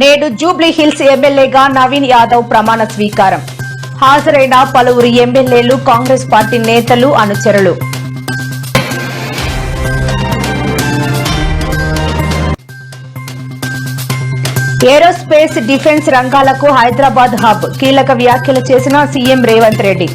నేడు Jubilee hills ఎమ్మెల్యేగా నవీన్ యాదవ్ ప్రమాణ స్వీకారం. హాజరైన పలువురు ఎమ్మెల్యేలు కాంగ్రెస్ పార్టీ నేతలు అనుచరులు. ఏరోస్పేస్ డిఫెన్స్ రంగాలకు హైదరాబాద్ హబ్ కీలక వ్యాఖ్యలు చేసిన సీఎం రేవంత్ రెడ్డి.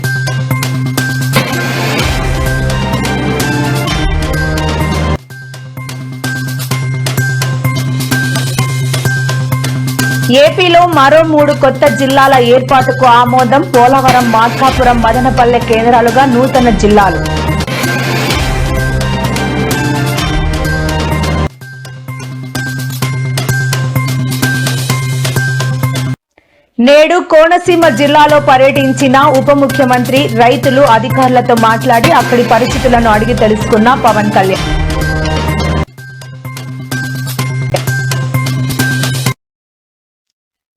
ఏపీలో మరో మూడు కొత్త జిల్లాల ఏర్పాటుకు ఆమోదం పోలవరం మార్కాపురం మదనపల్లె కేంద్రాలుగా నూతన జిల్లాలు. నేడు కోనసీమ జిల్లాలో పర్యటించిన ఉప ముఖ్యమంత్రి రైతులు అధికారులతో మాట్లాడి అక్కడి పరిస్థితులను అడిగి తెలుసుకున్న పవన్ కళ్యాణ్.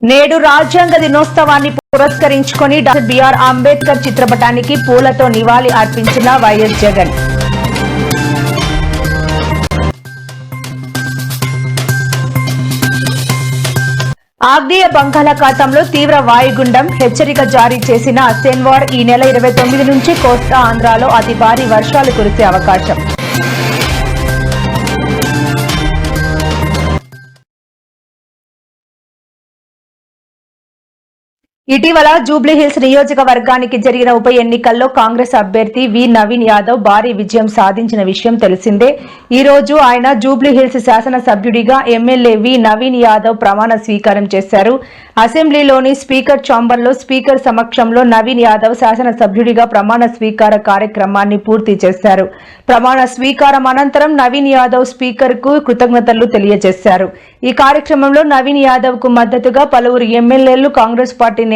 నేడు రాజ్యాంగ దినోత్సవాన్ని పురస్కరించుకొని డాక్టర్ బిఆర్ అంబేద్కర్ చిత్రపటానికి పూలతో నివాళి అర్పించిన వైఎస్ జగన్. ఆగ్నేయ బంగాళాఖాతంలో తీవ్ర వాయుగుండం హెచ్చరిక జారీ చేసిన సెన్వార్ ఈ నెల ఇరవై తొమ్మిది నుంచి కోస్తా ఆంధ్రాలో అతి భారీ వర్షాలు కురిసే అవకాశం. ఇటీవల జూబ్లీహిల్స్ నియోజకవర్గానికి జరిగిన ఉప ఎన్నికల్లో కాంగ్రెస్ అభ్యర్థి వి నవీన్ యాదవ్ భారీ విజయం సాధించిన విషయం తెలిసిందే. ఈ రోజు ఆయన జూబ్లీహిల్స్ శాసనసభ్యుడిగా ఎమ్మెల్యే వి నవీన్ యాదవ్ ప్రమాణ స్వీకారం చేశారు. అసెంబ్లీలోని స్పీకర్ ఛాంబర్లో స్పీకర్ సమక్షంలో నవీన్ యాదవ్ శాసనసభ్యుడిగా ప్రమాణ స్వీకార కార్యక్రమాన్ని పూర్తి చేశారు. ప్రమాణ స్వీకారం అనంతరం నవీన్ యాదవ్ స్పీకర్కు కృతజ్ఞతలు తెలియజేశారు. ఈ కార్యక్రమంలో నవీన్ యాదవ్కు మద్దతుగా పలువురు ఎమ్మెల్యేలు కాంగ్రెస్ పార్టీ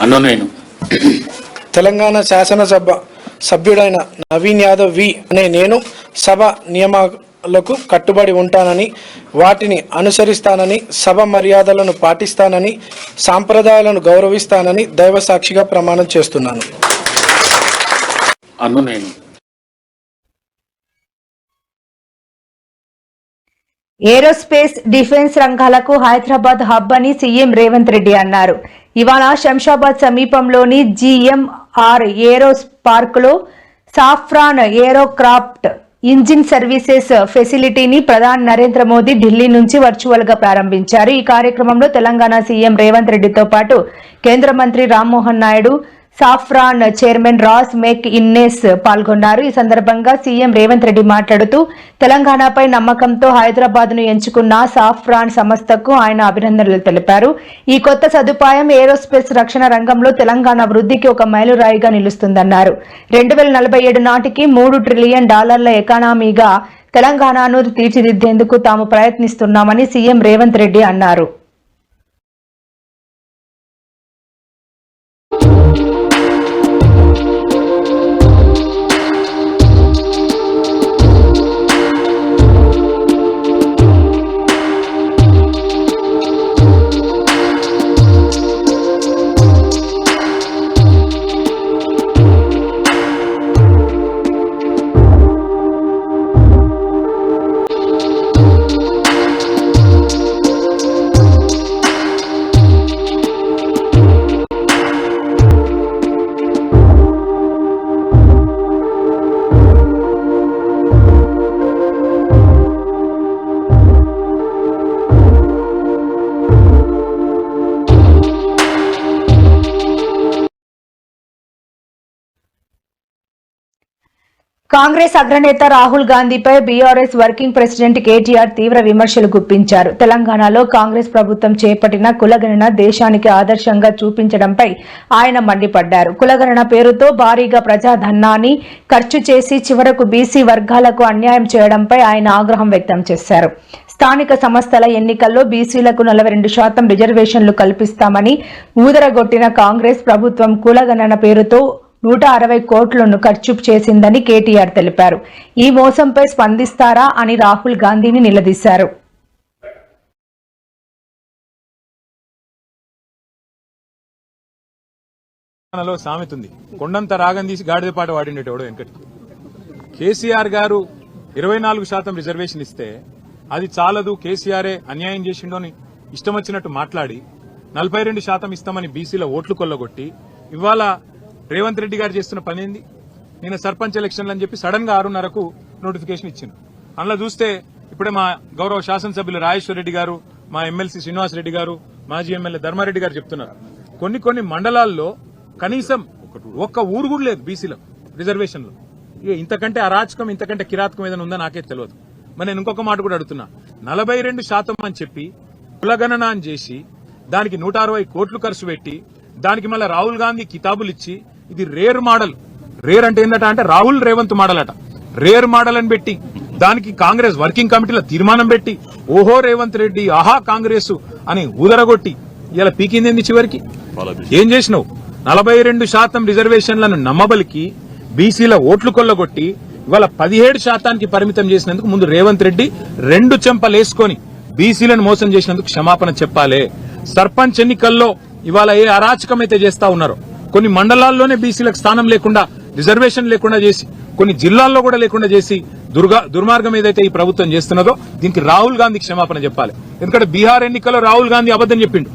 అన్ను నేను. తెలంగాణ శాసనసభ సభ్యుడైన నవీన్ యాదవ్ వి అనే నేను సభ నియమాలకు కట్టుబడి ఉంటానని వాటిని అనుసరిస్తానని సభ మర్యాదలను పాటిస్తానని సాంప్రదాయాలను గౌరవిస్తానని దైవ సాక్షిగా ప్రమాణం చేస్తున్నాను. అన్ను నేను. ఏరోస్పేస్ డిఫెన్స్ రంగాలకు హైదరాబాద్ హబ్ అని సీఎం రేవంత్ రెడ్డి అన్నారు. ఇవాళ శంషాబాద్ సమీపంలోని జిఎంఆర్ ఏరో పార్క్లో సాఫ్రాన్ ఏరోక్రాఫ్ట్ ఇంజిన్ సర్వీసెస్ ఫెసిలిటీని ప్రధాని నరేంద్ర మోదీ ఢిల్లీ నుంచి వర్చువల్గా ప్రారంభించారు. ఈ కార్యక్రమంలో తెలంగాణ సీఎం రేవంత్ రెడ్డితో పాటు కేంద్ర మంత్రి Rammohan Naidu Safran chairman Ross McInnes పాల్గొన్నారు. ఈ సందర్భంగా సీఎం రేవంత్ రెడ్డి మాట్లాడుతూ తెలంగాణపై నమ్మకంతో హైదరాబాద్ను ఎంచుకున్న సాఫ్రాన్ సంస్థకు ఆయన అభినందనలు తెలిపారు. ఈ కొత్త సదుపాయం ఏరోస్పేస్ రక్షణ రంగంలో తెలంగాణ వృద్ధికి ఒక మైలురాయిగా నిలుస్తుందన్నారు. రెండు వేల నలభై ఏడు నాటికి మూడు ట్రిలియన్ డాలర్ల ఎకానమీగా తెలంగాణను తీర్చిదిద్దేందుకు తాము ప్రయత్నిస్తున్నామని సీఎం రేవంత్ రెడ్డి అన్నారు. కాంగ్రెస్ అగ్రనేత రాహుల్ గాంధీపై బీఆర్ఎస్ వర్కింగ్ ప్రెసిడెంట్ కేటీఆర్ తీవ్ర విమర్శలు గుప్పించారు. తెలంగాణలో కాంగ్రెస్ ప్రభుత్వం చేపట్టిన కులగణన దేశానికి ఆదర్శంగా చూపించడంపై ఆయన మండిపడ్డారు. కులగణన పేరుతో భారీగా ప్రజాధనాన్ని ఖర్చు చేసి చివరకు బీసీ వర్గాలకు అన్యాయం చేయడంపై ఆయన ఆగ్రహం వ్యక్తం చేశారు. స్థానిక సంస్థల ఎన్నికల్లో బీసీలకు నలభై రెండు శాతం రిజర్వేషన్లు కల్పిస్తామని ఊదరగొట్టిన కాంగ్రెస్ ప్రభుత్వం కులగణన పేరుతో నూట అరవై కోట్లను ఖర్చు చేసిందని కేటీఆర్ తెలిపారు. ఈ మోసంపై స్పందిస్తారా అని రాహుల్ గాంధీని నిలదీశారు. తెలంగాణలో సామెత ఉంది. కొండంత రాగం తీసి గాడిద పాట వాడిండేటోడు వెంకటి కేసీఆర్ గారు ఇరవై నాలుగు శాతం రిజర్వేషన్ ఇస్తే అది చాలదు కేసీఆరే అన్యాయం చేసిండో అని ఇష్టం వచ్చినట్టు మాట్లాడి నలభై రెండు శాతం ఇస్తామని బీసీల ఓట్లు కొల్లగొట్టి ఇవాళ రేవంత్ రెడ్డి గారు చేస్తున్న పని ఏంది? నేను సర్పంచ్ ఎలక్షన్లు అని చెప్పి సడన్గా ఆరున్నరకు నోటిఫికేషన్ ఇచ్చింది అందులో చూస్తే ఇప్పుడే మా గౌరవ శాసనసభ్యులు రాజేశ్వర రెడ్డి గారు మా ఎమ్మెల్సీ శ్రీనివాస్ రెడ్డి గారు మాజీ ఎమ్మెల్యే ధర్మారెడ్డి గారు చెప్తున్నారు. కొన్ని కొన్ని మండలాల్లో కనీసం ఒక్క ఊరు కూడా లేదు బీసీలో రిజర్వేషన్లో. ఇంతకంటే అరాచకం ఇంతకంటే కిరాతకం ఏదైనా ఉందో నాకే తెలియదు మరి నేను ఇంకొక మాట కూడా అడుగుతున్నా. నలభై రెండు శాతం అని చెప్పి కులగణన అని చేసి దానికి నూట అరవై కోట్లు ఖర్చు పెట్టి దానికి మళ్ళీ రాహుల్ గాంధీ కితాబులు ఇచ్చి ఇది రేర్ మోడల్. రేర్ అంటే ఏంటట అంటే రాహుల్ రేవంత్ మోడల్ అట రేర్ మోడల్ అని పెట్టి దానికి కాంగ్రెస్ వర్కింగ్ కమిటీలో తీర్మానం పెట్టి ఓహో రేవంత్ రెడ్డి ఆహా కాంగ్రెస్ అని ఊదరగొట్టి ఇలా పీకింది చివరికి? ఏం చేసినావు? నలభై రెండు శాతం రిజర్వేషన్లను నమ్మబలికి బీసీల ఓట్లు కొల్లగొట్టి ఇవాళ పదిహేడు శాతానికి పరిమితం చేసినందుకు ముందు రేవంత్ రెడ్డి రెండు చెంపలేసుకొని బీసీలను మోసం చేసినందుకు క్షమాపణ చెప్పాలి. సర్పంచ్ ఎన్నికల్లో ఇవాళ ఏ అరాచకం అయితే చేస్తా ఉన్నారో కొన్ని మండలాల్లోనే బీసీలకు స్థానం లేకుండా రిజర్వేషన్ లేకుండా చేసి కొన్ని జిల్లాల్లో కూడా లేకుండా చేసి దుర్గా దుర్మార్గం ఏదైతే ఈ ప్రభుత్వం చేస్తున్నదో దీనికి రాహుల్ గాంధీ క్షమాపణ చెప్పాలి. ఎందుకంటే బీహార్ ఎన్నికల్లో రాహుల్ గాంధీ అబద్దం చెప్పిండు.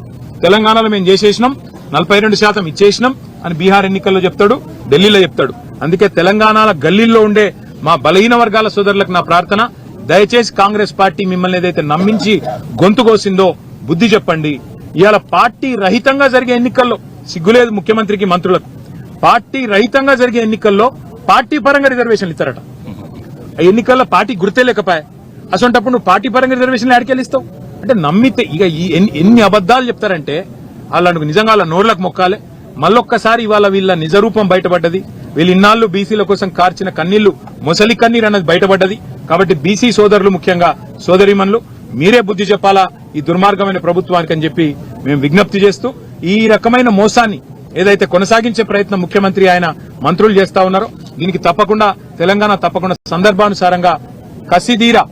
తెలంగాణలో మేము చేసేసినాం నలభై రెండు శాతం ఇచ్చేసినాం అని బీహార్ ఎన్నికల్లో చెప్తాడు ఢిల్లీలో చెప్తాడు. అందుకే తెలంగాణ గల్లీల్లో ఉండే మా బలహీన వర్గాల సోదరులకు నా ప్రార్థన. దయచేసి కాంగ్రెస్ పార్టీ మిమ్మల్ని ఏదైతే నమ్మించి గొంతు కోసిందో బుద్ధి చెప్పండి. ఇవాళ పార్టీ రహితంగా జరిగే ఎన్నికల్లో సిగ్గులేదు ముఖ్యమంత్రికి మంత్రులకు. పార్టీ రహితంగా జరిగే ఎన్నికల్లో పార్టీ పరంగా రిజర్వేషన్లు ఇస్తారట. ఆ ఎన్నికల్లో పార్టీ గుర్తే లేకపోయా. అసొంటప్పుడు నువ్వు పార్టీ పరంగా రిజర్వేషన్లు ఆడికెళ్ళిస్తావు అంటే నమ్మితే ఇక ఎన్ని- అబద్దాలు చెప్తారంటే వాళ్ళకు నిజంగా వాళ్ళ నోర్లకు మొక్కాలే. మళ్ళొక్కసారి ఇవాళ వీళ్ళ నిజరూపం బయటపడ్డది. వీళ్ళు ఇన్నాళ్ళు బీసీల కోసం కార్చిన కన్నీళ్ళు మొసలి కన్నీరు అన్నది బయటపడ్డది. కాబట్టి బీసీ సోదరులు ముఖ్యంగా సోదరిమన్లు మీరే బుద్ధి చెప్పాలా ఈ దుర్మార్గమైన ప్రభుత్వానికి అని చెప్పి మేము విజ్ఞప్తి చేస్తూ ఈ రకమైన మోసాన్ని ఏదైతే కొనసాగించే ప్రయత్నం ముఖ్యమంత్రి ఆయన మంత్రులు చేస్తా ఉన్నారో దీనికి తప్పకుండా తెలంగాణ తప్పకుండా సందర్భానుసారంగా కసిదీరా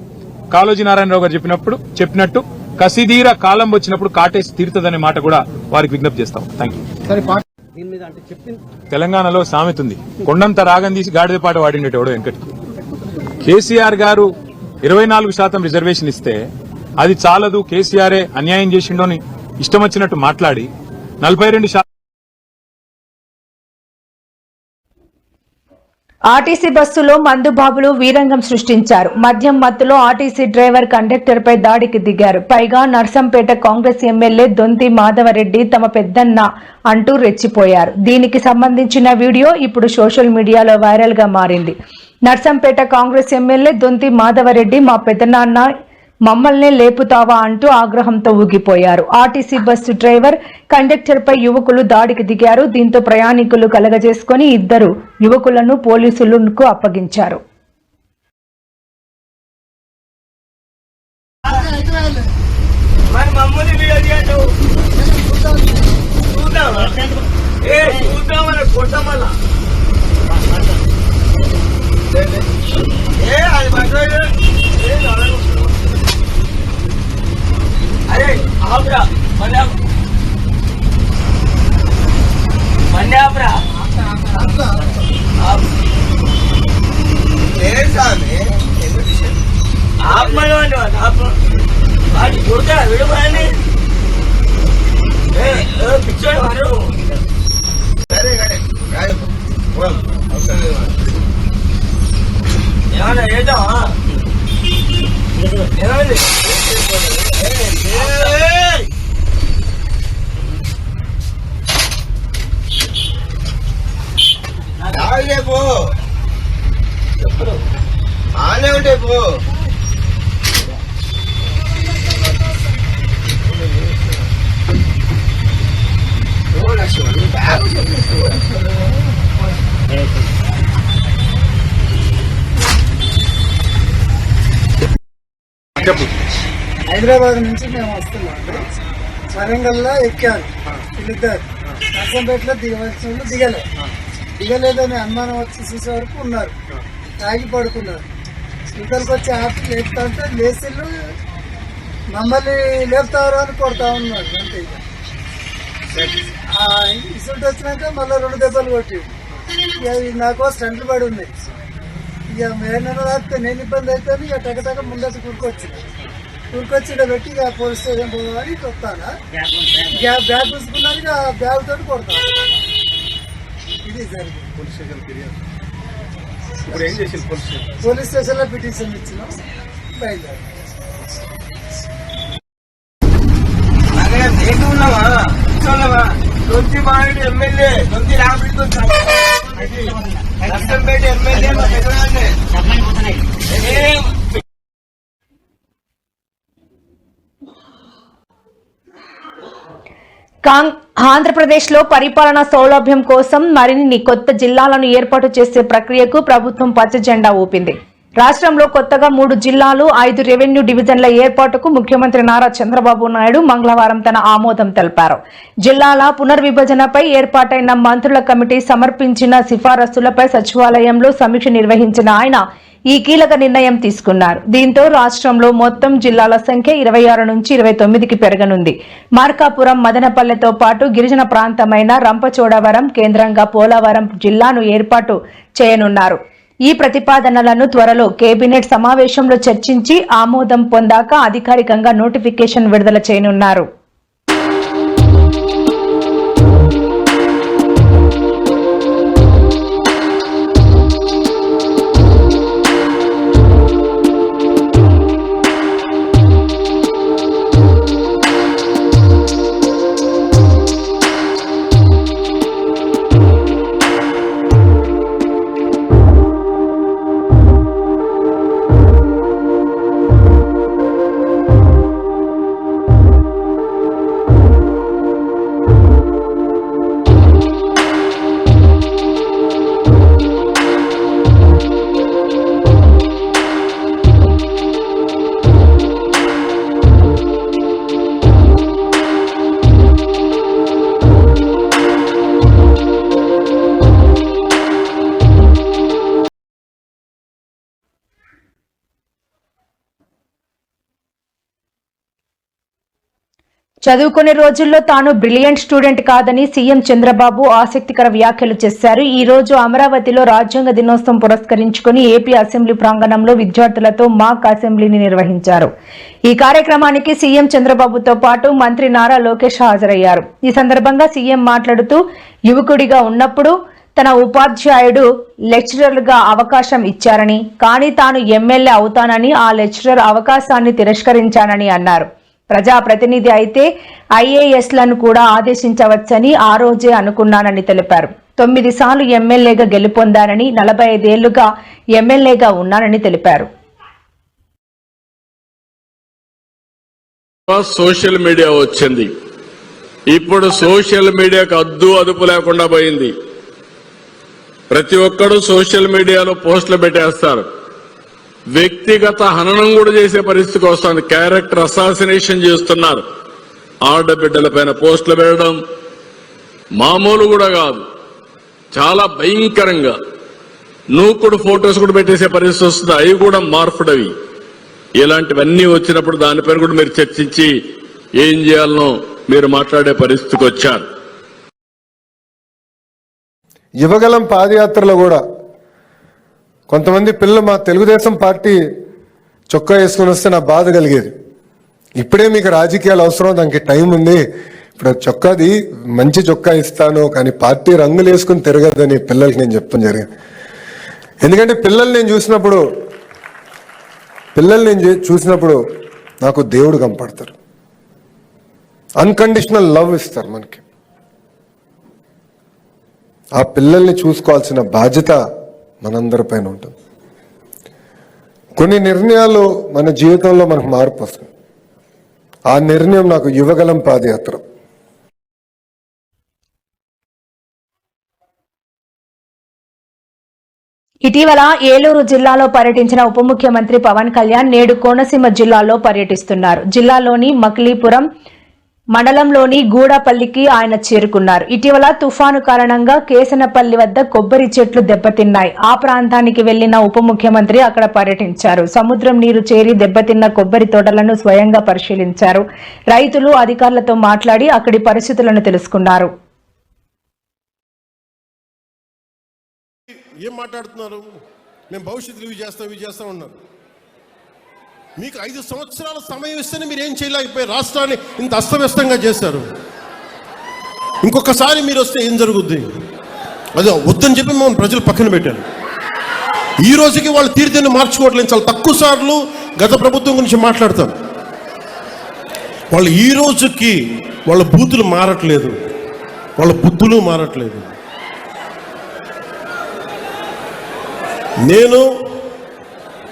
కాళోజీ నారాయణరావు గారు చెప్పినప్పుడు చెప్పినట్టు కసిదీర కాలం వచ్చినప్పుడు కాటేసి తీరుతుందనే మాట కూడా వారికి విజ్ఞప్తి చేస్తాం థ్యాంక్ తెలంగాణలో సామెత ఉంది. కొండంత రాగం తీసి గాడిద పాట వాడిండేటోడు వెంకటి. కేసీఆర్ గారు ఇరవై నాలుగు శాతం రిజర్వేషన్ ఇస్తే అది చాలదు కేసీఆరే అన్యాయం చేసిండో అని ఇష్టం వచ్చినట్టు మాట్లాడి నలభై రెండు ఆర్టీసీ బస్సులో మందుబాబులు వీరంగం సృష్టించారు. మద్యం మత్తులో ఆర్టీసీ డ్రైవర్ కండక్టర్ పై దాడికి దిగారు. పైగా నర్సంపేట కాంగ్రెస్ ఎమ్మెల్యే దొంతి మాధవరెడ్డి తమ పెద్దన్న అంటూ రెచ్చిపోయారు. దీనికి సంబంధించిన వీడియో ఇప్పుడు సోషల్ మీడియాలో వైరల్గా మారింది. నర్సంపేట కాంగ్రెస్ ఎమ్మెల్యే దొంతి మాధవరెడ్డి మా పెద్దనాన్న మమ్మల్నే లేపుతావా అంటూ ఆగ్రహంతో ఊగిపోయారు. ఆర్టీసీ బస్సు డ్రైవర్ కండక్టర్పై యువకులు దాడికి దిగారు. దీంతో ప్రయాణికులు కలగజేసుకుని ఇద్దరు యువకులను పోలీసులకు అప్పగించారు. ఏ అది ఏ అరే ఆపురా. మళ్ళీ ఆపురా ఆపు. ఆపమని వాడిని వాడు ఆపు వాడి కొడుకా విడుకోండి పిచ్చోడు వాడు సరే కానీ రాదు పోదాం. అవసరం లేదు మనకు. ఏమన్నా చేద్దామా ఏమైంది పో ఆనే ఉంటే పో. చెప్పు. హైదరాబాద్ నుంచి మేము వస్తున్నాం వరంగల్లో ఎక్కాను. వీళ్ళిద్దరు. నర్సంపేటలో దిగవలసిన వాళ్ళు దిగలే. దిగలేదని అనుమానం వచ్చి చూసే వరకు ఉన్నారు. తాగి పడుకున్నారు. ఇద్దరికి వచ్చి ఆపి లేపుతా ఉంటే లేచిళ్ళు మమ్మల్ని లేపుతారు అని కొడతా ఉన్నారు అంతే ఇక. వచ్చినాక మళ్ళీ రెండు దెబ్బలు కొట్టి ఇక నాకు స్టంట్లు పడి ఉన్నాయి. ఇక మేనన్న రాస్తే నేను ఇబ్బంది అయితే ఇక టకటక ముందటి కూరుకొచ్చిన కూరుకొచ్చి ఇక్కడ పెట్టి ఇక పోలీస్ స్టేషన్ పోవాలి ఇక వస్తానా ఇక బ్యాగ్ చూసుకున్నాను ఇక బ్యాగ్ తోటి కొడతాను ఇది జరిగింది. పోలీస్ స్టేషన్లో పిటిషన్ ఇచ్చినాం. బయలుదేరి. అక్కడ ఏంటి ఉన్నావా? కూర్చోన్నావా? దొంతి మామిడి ఎమ్మెల్యే దొంతి రామిడితో నష్టంపేట ఎమ్మెల్యే కాం ఆంధ్రప్రదేశ్లో పరిపాలనా సౌలభ్యం కోసం మరిన్ని కొత్త జిల్లాలను ఏర్పాటు చేసే ప్రక్రియకు ప్రభుత్వం పచ్చ జెండా ఊపింది. రాష్ట్రంలో కొత్తగా మూడు జిల్లాలు ఐదు రెవెన్యూ డివిజన్ల ఏర్పాటుకు ముఖ్యమంత్రి నారా చంద్రబాబు నాయుడు మంగళవారం తన ఆమోదం తెలిపారు. జిల్లాల పునర్విభజనపై ఏర్పాటైన మంత్రుల కమిటీ సమర్పించిన సిఫారసులపై సచివాలయంలో సమీక్ష నిర్వహించిన ఆయన ఈ కీలక నిర్ణయం తీసుకున్నారు. దీంతో రాష్ట్రంలో మొత్తం జిల్లాల సంఖ్య ఇరవై ఆరు నుంచి ఇరవై తొమ్మిదికి పెరగనుంది. మార్కాపురం మదనపల్లెతో పాటు గిరిజన ప్రాంతమైన రంపచోడవరం కేంద్రంగా పోలవరం జిల్లాను ఏర్పాటు చేయనున్నారు. ఈ ప్రతిపాదనలను త్వరలో కేబినెట్ సమావేశంలో చర్చించి ఆమోదం పొందాక అధికారికంగా నోటిఫికేషన్ విడుదల చేయనున్నారు. చదువుకునే రోజుల్లో తాను బ్రిలియంట్ స్టూడెంట్ కాదని సీఎం చంద్రబాబు ఆసక్తికర వ్యాఖ్యలు చేశారు. ఈ రోజు అమరావతిలో రాజ్యాంగ దినోత్సవం పురస్కరించుకుని ఏపీ అసెంబ్లీ ప్రాంగణంలో విద్యార్థులతో మాక్ అసెంబ్లీని నిర్వహించారు. ఈ కార్యక్రమానికి సీఎం చంద్రబాబుతో పాటు మంత్రి నారా లోకేష్ హాజరయ్యారు. ఈ సందర్భంగా సీఎం మాట్లాడుతూ యువకుడిగా ఉన్నప్పుడు తన ఉపాధ్యాయుడు లెక్చరర్గా అవకాశం ఇచ్చారని కానీ తాను ఎమ్మెల్యే అవుతానని ఆ లెక్చరర్ అవకాశాన్ని తిరస్కరించానని అన్నారు. ప్రజా ప్రతినిధి అయితే ఐఏఎస్లను కూడా ఆదేశించవచ్చని ఆ రోజే అనుకున్నానని తెలిపారు. తొమ్మిది సార్లు ఎమ్మెల్యేగా గెలుపొందానని నలభై ఐదేళ్ళుగా ఎమ్మెల్యేగా ఉన్నానని తెలిపారు. సోషల్ మీడియా వచ్చింది. ఇప్పుడు సోషల్ మీడియాకు అద్దు అదుపు లేకుండా పోయింది. ప్రతి ఒక్కరూ సోషల్ మీడియాలో పోస్టులు పెట్టేస్తారు. వ్యక్తిగత హననం కూడా చేసే పరిస్థితికి వస్తుంది. క్యారెక్టర్ అసాసినేషన్ చేస్తున్నారు. ఆడబిడ్డల పైన పోస్టులు పెట్టడం మామూలు కూడా కాదు. చాలా భయంకరంగా. నూకుడు ఫొటోస్ కూడా పెట్టేసే పరిస్థితి వస్తుంది. అవి కూడా మార్పుడవి. ఇలాంటివన్నీ వచ్చినప్పుడు దానిపైన కూడా మీరు చర్చించి ఏం చేయాలనో మీరు మాట్లాడే పరిస్థితికి వచ్చారు. యువగలం పాదయాత్రలో కూడా కొంతమంది పిల్లలు మా తెలుగుదేశం పార్టీ చొక్కా వేసుకుని వస్తే నా బాధ కలిగేది. ఇప్పుడే మీకు రాజకీయాలు అవసరం దానికి టైం ఉంది. ఇప్పుడు చొక్కాది మంచి చొక్కా ఇస్తాను కానీ పార్టీ రంగులు వేసుకుని తిరగదని పిల్లలకి నేను చెప్పడం జరిగింది. ఎందుకంటే పిల్లల్ని నేను చూసినప్పుడు పిల్లల్ని నేను చూసినప్పుడు నాకు దేవుడు కనపడతారు. అన్కండిషనల్ లవ్ ఇస్తారు మనకి. ఆ పిల్లల్ని చూసుకోవాల్సిన బాధ్యత మనందరిపైన ఉంటుంది. కొన్ని నిర్ణయాలు మన జీవితంలో మనకు మార్పు వస్తుంది. ఆ నిర్ణయం నాకు యువగలం పాదయాత్ర. ఇటీవల ఏలూరు జిల్లాలో పర్యటించిన ఉప ముఖ్యమంత్రి పవన్ కళ్యాణ్ నేడు కోనసీమ జిల్లాలో పర్యటిస్తున్నారు. జిల్లాలోని మకిలీపురం మండలంలోని గూడపల్లికి ఆయన చేరుకున్నారు. ఇటీవల తుఫాను కారణంగా కేసనపల్లి వద్ద కొబ్బరి చెట్లు దెబ్బతిన్నాయి. ఆ ప్రాంతానికి వెళ్ళిన ఉప ముఖ్యమంత్రి అక్కడ పర్యటించారు. సముద్రం నీరు చేరి దెబ్బతిన్న కొబ్బరి తోటలను స్వయంగా పరిశీలించారు. రైతులు అధికారులతో మాట్లాడి అక్కడి పరిస్థితులను తెలుసుకున్నారు. ఏం మాట్లాడుతున్నారు? మేము భవిష్యత్తులో ఇవి చేస్తాం ఇవి చేస్తాం ఉన్నారు మీకు ఐదు సంవత్సరాల సమయం ఇస్తేనే మీరు ఏం చేయలేకపోయారు రాష్ట్రాన్ని ఇంత అస్తవ్యస్తంగా చేశారు. ఇంకొకసారి మీరు వస్తే ఏం జరుగుద్ది? అదే వద్దని చెప్పి మమ్మల్ని ప్రజలు పక్కన పెట్టారు. ఈ రోజుకి వాళ్ళు తీర్థాన్ని మార్చుకోవట్లేదు చాలా తక్కువ సార్లు గత ప్రభుత్వం గురించి మాట్లాడతారు. వాళ్ళు ఈ రోజుకి వాళ్ళ బూతులు మారట్లేదు. వాళ్ళ బుద్ధులు మారట్లేదు. నేను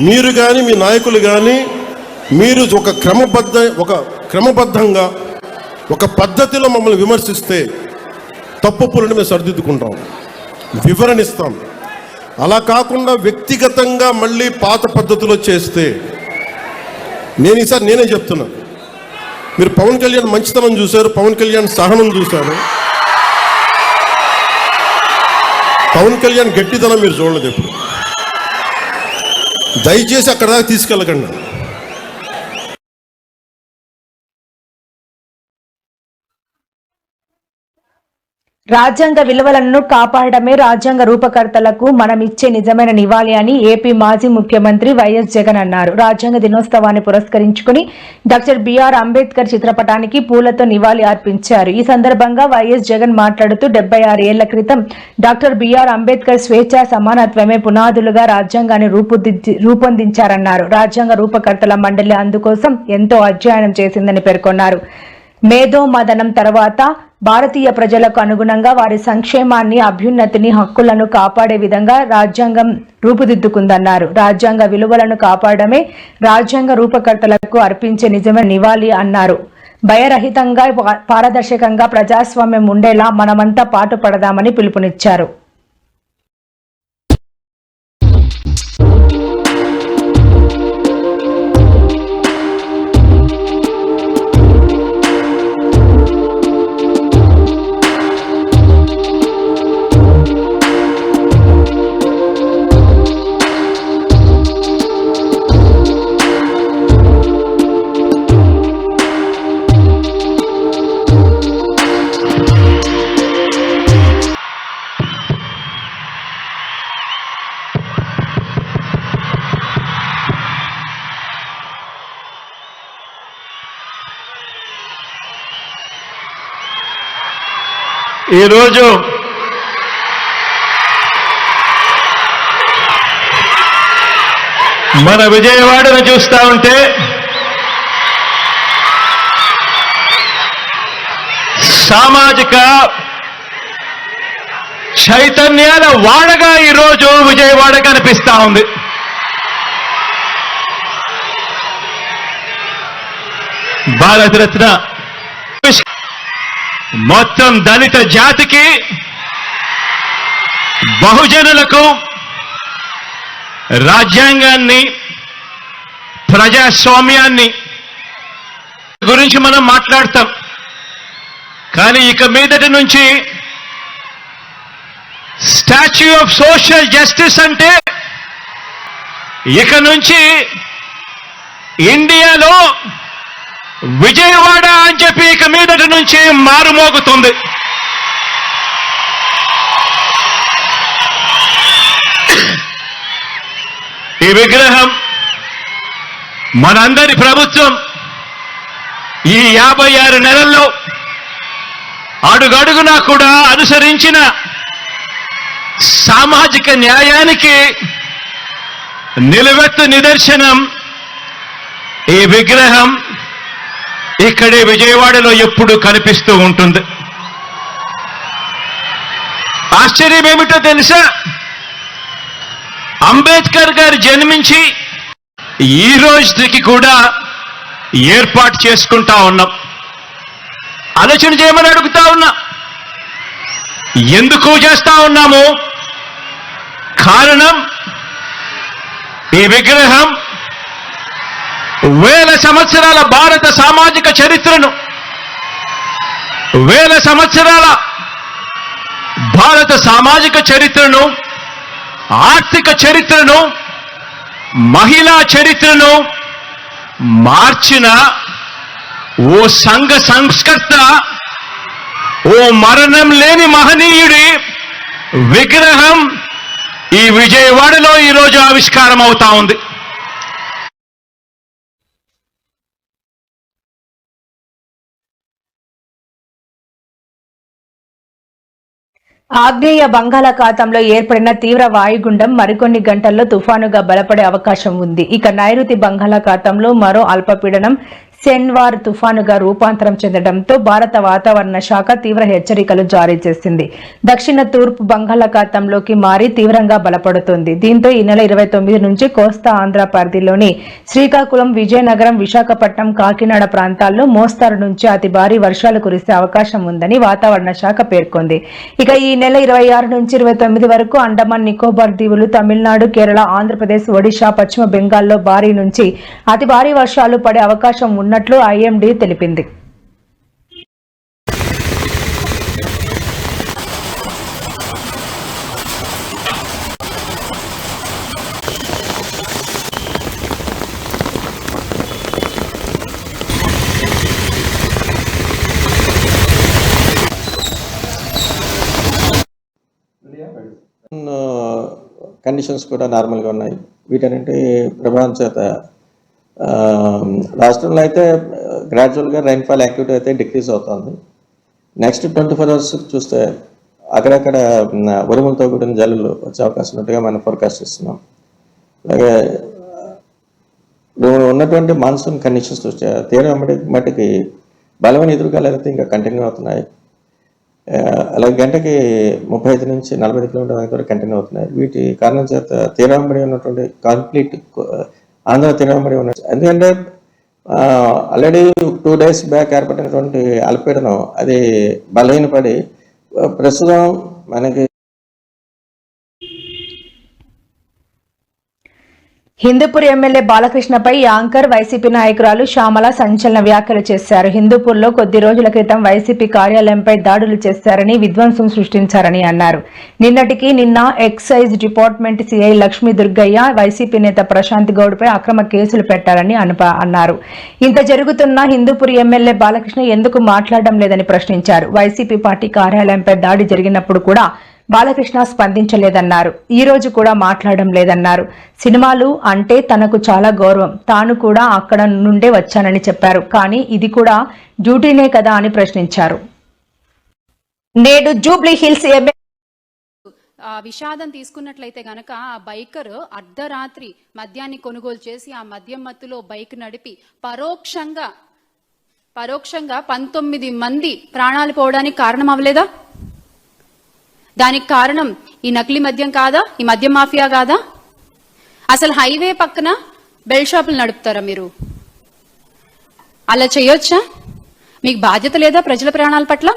మీరు కానీ మీ నాయకులు కానీ మీరు ఒక క్రమబద్ధ ఒక క్రమబద్ధంగా ఒక పద్ధతిలో మమ్మల్ని విమర్శిస్తే తప్పు తప్పులను మేము సరిదిద్దుకుంటాం. వివరణిస్తాం అలా కాకుండా వ్యక్తిగతంగా మళ్ళీ పాత పద్ధతిలో చేస్తే నేను ఈసారి నేనే చెప్తున్నా. మీరు పవన్ కళ్యాణ్ మంచితనం చూశారు పవన్ కళ్యాణ్ సహనం చూశారు. పవన్ కళ్యాణ్ గట్టితనం మీరు చూడలేదు ఎప్పుడు. దయచేసి అక్కడ దాకా తీసుకెళ్ళకండి. రాజ్యాంగ విలువలను కాపాడమే రాజ్యాంగ రూపకర్తలకు మనం ఇచ్చే నిజమైన నివాళి అని ఏపీ మాజీ ముఖ్యమంత్రి వైఎస్ జగన్ అన్నారు. రాజ్యాంగ దినోత్సవాన్ని పురస్కరించుకుని డాక్టర్ బిఆర్ అంబేద్కర్ చిత్రపటానికి పూలతో నివాళి అర్పించారు. ఈ సందర్భంగా వైఎస్ జగన్ మాట్లాడుతూ డెబ్బై ఆరు ఏళ్ళ క్రితం డాక్టర్ బిఆర్ అంబేద్కర్ స్వేచ్ఛ సమానత్వమే పునాదులుగా రాజ్యాంగాన్ని రూపొందించారన్నారు. రాజ్యాంగ రూపకర్తల మండలి అందుకోసం ఎంతో అధ్యయనం చేసిందని పేర్కొన్నారు. మేధో మదనం తర్వాత భారతీయ ప్రజలకు అనుగుణంగా వారి సంక్షేమాన్ని అభ్యున్నతిని హక్కులను కాపాడే విధంగా రాజ్యాంగం రూపుదిద్దుకుందన్నారు. రాజ్యాంగ విలువలను కాపాడమే రాజ్యాంగ రూపకర్తలకు అర్పించే నిజమైన నివాళి అన్నారు. భయరహితంగా పారదర్శకంగా ప్రజాస్వామ్యం ఉండేలా మనమంతా పాటుపడదామని పిలుపునిచ్చారు. ఈరోజు మన విజయవాడను చూస్తా ఉంటే సామాజిక చైతన్యాల వాడగా ఈరోజు విజయవాడ కనిపిస్తా ఉంది. భారతరత్న మొత్తం దళిత జాతికి బహుజనులకు రాజ్యాంగాన్ని ప్రజాస్వామ్యాన్ని గురించి మనం మాట్లాడతాం. కానీ ఇక మీదటి నుంచి స్టాచ్యూ ఆఫ్ సోషల్ జస్టిస్ అంటే ఇక నుంచి ఇండియాలో విజయవాడ అని చెప్పి ఇక మీదటి నుంచి మారుమోగుతుంది ఈ విగ్రహం మనందరి ప్రభుత్వం ఈ యాభై ఆరు నెలల్లో అడుగడుగునా కూడా అనుసరించిన సామాజిక న్యాయానికి నిలువెత్తు నిదర్శనం ఈ విగ్రహం. ఇక్కడే విజయవాడలో ఎప్పుడు కనిపిస్తూ ఉంటుంది. ఆశ్చర్యం ఏమిటో తెలుసా? అంబేద్కర్ గారు జన్మించి ఈ రోజుకి కూడా ఏర్పాటు చేసుకుంటా ఉన్నాం. ఆలోచన చేయమని అడుగుతా ఉన్నా. ఎందుకు చేస్తా ఉన్నాము? కారణం ఈ విగ్రహం వేల సంవత్సరాల భారత సామాజిక చరిత్రను వేల సంవత్సరాల భారత సామాజిక చరిత్రను ఆర్థిక చరిత్రను మహిళా చరిత్రను మార్చిన ఓ సంఘ సంస్కర్త ఓ మరణం లేని మహనీయుడి విగ్రహం ఈ విజయవాడలో ఈరోజు ఆవిష్కారం అవుతా ఉంది. ఆగ్నేయ బంగాళాఖాతంలో ఏర్పడిన తీవ్ర వాయుగుండం మరికొన్ని గంటల్లో తుఫానుగా బలపడే అవకాశం ఉంది. ఇక నైరుతి బంగాళాఖాతంలో మరో అల్పపీడనం సెన్వార్ తుఫానుగా రూపాంతరం చెందడంతో భారత వాతావరణ శాఖ తీవ్ర హెచ్చరికలు జారీ చేసింది. దక్షిణ తూర్పు బంగాళాఖాతంలోకి మారి తీవ్రంగా బలపడుతుంది. దీంతో ఈ నెల ఇరవై తొమ్మిది నుంచి కోస్తా ఆంధ్ర పరిధిలోని శ్రీకాకుళం విజయనగరం విశాఖపట్నం కాకినాడ ప్రాంతాల్లో మోస్తారు నుంచి అతి భారీ వర్షాలు కురిసే అవకాశం ఉందని వాతావరణ శాఖ పేర్కొంది. ఇక ఈ నెల ఇరవై ఆరు నుంచి ఇరవై తొమ్మిది వరకు అండమాన్ నికోబార్ దీవులు తమిళనాడు కేరళ ఆంధ్రప్రదేశ్ ఒడిశా పశ్చిమ బెంగాల్లో భారీ నుంచి అతి భారీ వర్షాలు పడే అవకాశం ఉన్నట్లు ఐఎండీ తెలిపింది. కండిషన్స్ కూడా నార్మల్గా ఉన్నాయి. వీటన్నింటి ప్రభావం చేత Um, రాష్ట్రంలో అయితే గ్రాడ్యువల్గా రైన్ఫాల్ యాక్టివిటీ అయితే డిక్రీజ్ అవుతుంది. నెక్స్ట్ ట్వంటీ ఫోర్ అవర్స్ చూస్తే అక్కడక్కడ ఉరుములతో కూడిన జల్లులు వచ్చే అవకాశం ఉన్నట్టుగా మనం ఫోర్కాస్ట్ చేస్తున్నాం. అలాగే ఉన్నటువంటి మాన్సూన్ కండిషన్స్ చూస్తే తీరం మట్టి- మట్టికి బలమైన ఎదురుగాలు అయితే ఇంకా కంటిన్యూ అవుతున్నాయి. Uh, అలాగే గంటకి ముప్పై ఐదు నుంచి నలభై ఐదు కిలోమీటర్ల వరకు కంటిన్యూ అవుతున్నాయి. వీటి కారణం చేత తీరాంబడి ఉన్నటువంటి కంప్లీట్ ఆంధ్ర తినబడి ఉన్న ఎందుకంటే ఆల్రెడీ టూ డేస్ బ్యాక్ ఏర్పడినటువంటి అల్పీడనం అది బలహీనపడి ప్రస్తుతం మనకి హిందూపూర్ ఎమ్మెల్యే బాలకృష్ణపై యాంకర్ వైసీపీ నాయకురాలు శ్యామల సంచలన వ్యాఖ్యలు చేశారు. హిందూపూర్లో కొద్ది రోజుల క్రితం వైసీపీ కార్యాలయంపై దాడులు చేశారని విధ్వంసం సృష్టించారని అన్నారు. నిన్నటికి నిన్న excise department CI Lakshmi Durgaiah YCP నేత ప్రశాంత్ గౌడ్పై అక్రమ కేసులు పెట్టారని అనప అన్నారు. ఇంత జరుగుతున్న హిందూపూర్ ఎమ్మెల్యే బాలకృష్ణ ఎందుకు మాట్లాడడం లేదని ప్రశ్నించారు. వైసీపీ పార్టీ కార్యాలయంపై దాడి జరిగినప్పుడు కూడా బాలకృష్ణ స్పందించలేదన్నారు. ఈ రోజు కూడా మాట్లాడడం లేదన్నారు. సినిమాలు అంటే తనకు చాలా గౌరవం. తాను కూడా అక్కడ నుండే వచ్చానని చెప్పారు. కానీ ఇది కూడా డ్యూటీనే కదా అని ప్రశ్నించారు. నేడు జూబ్లీ హిల్స్ ఎమ్మె ఆ విషాదం తీసుకున్నట్లయితే గనక ఆ బైకర్ అర్ధరాత్రి మద్యాన్ని కొనుగోలు చేసి ఆ మద్యం మత్తులో బైక్ నడిపి పరోక్షంగా పరోక్షంగా పంతొమ్మిది మంది ప్రాణాలు పోవడానికి కారణం అవ్వలేదా దానికి కారణం ఈ నకిలీ మద్యం కాదా? ఈ మద్యం మాఫియా కాదా? అసలు హైవే పక్కన బెల్ షాపులు నడుపుతారా మీరు? అలా చేయొచ్చా? మీకు బాధ్యత లేదా ప్రజల ప్రాణాల పట్ల?